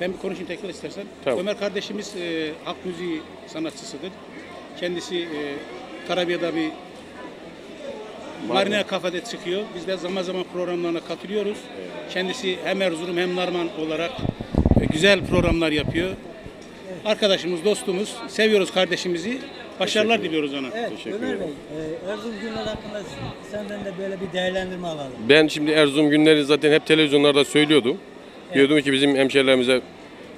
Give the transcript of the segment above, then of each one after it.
Ben bir konuşayım tekrar istersen. Tamam. Ömer kardeşimiz e, halk müziği sanatçısıdır. Kendisi e, Karabiya'da bir Marina kafede çıkıyor. Biz de zaman zaman programlarına katılıyoruz. Kendisi hem Erzurum hem Narman olarak e, güzel programlar yapıyor. Arkadaşımız, dostumuz. Seviyoruz kardeşimizi. Başarılar diliyoruz ona. Evet Teşekkür Ömer ederim. Bey, e, Erzurum günleri hakkında senden de böyle bir değerlendirme alalım. Ben şimdi Erzurum günleri zaten hep televizyonlarda söylüyordum. Diyordum ki bizim hemşerilerimize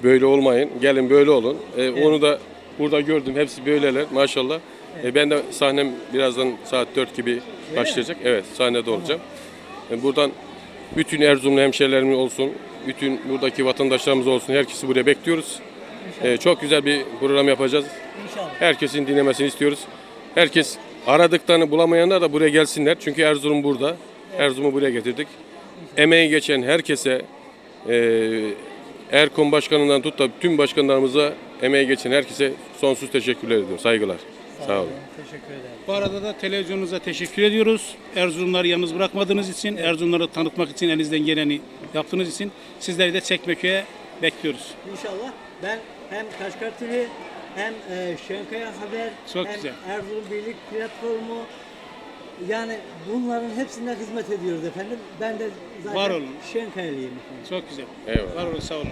böyle olmayın, gelin böyle olun. E, Onu da burada gördüm, hepsi böyleler maşallah. E, ben de sahnem birazdan saat 4 gibi başlayacak. Evet, sahnede olacağım. E, buradan bütün Erzurumlu hemşerilerimiz olsun, bütün buradaki vatandaşlarımız olsun, herkesi buraya bekliyoruz. E, çok güzel bir program yapacağız. İnşallah. Herkesin dinlemesini istiyoruz. Herkes aradıklarını bulamayanlar da buraya gelsinler. Çünkü Erzurum burada. Erzurum'u buraya getirdik. Emeği geçen herkese, e, Erkom Başkanı'ndan tut da tüm başkanlarımıza emeği geçen herkese sonsuz teşekkürler ediyorum. Saygılar. Sağ olun. Teşekkür ederim. Bu arada da televizyonunuza teşekkür ediyoruz. Erzurumları yalnız bırakmadığınız için, Erzurumları tanıtmak için elinizden geleni yaptığınız için sizleri de Çekmeköy'e bekliyoruz. İnşallah ben hem Kaşgar TV hem e, Şenkaya Haber Çok hem güzel. Erzurum Birlik Platformu yani bunların hepsine hizmet ediyoruz efendim. Ben de zaten Var olun. Şenkayalıyım efendim. Çok güzel. Eyvallah. Var olun, sağ olun.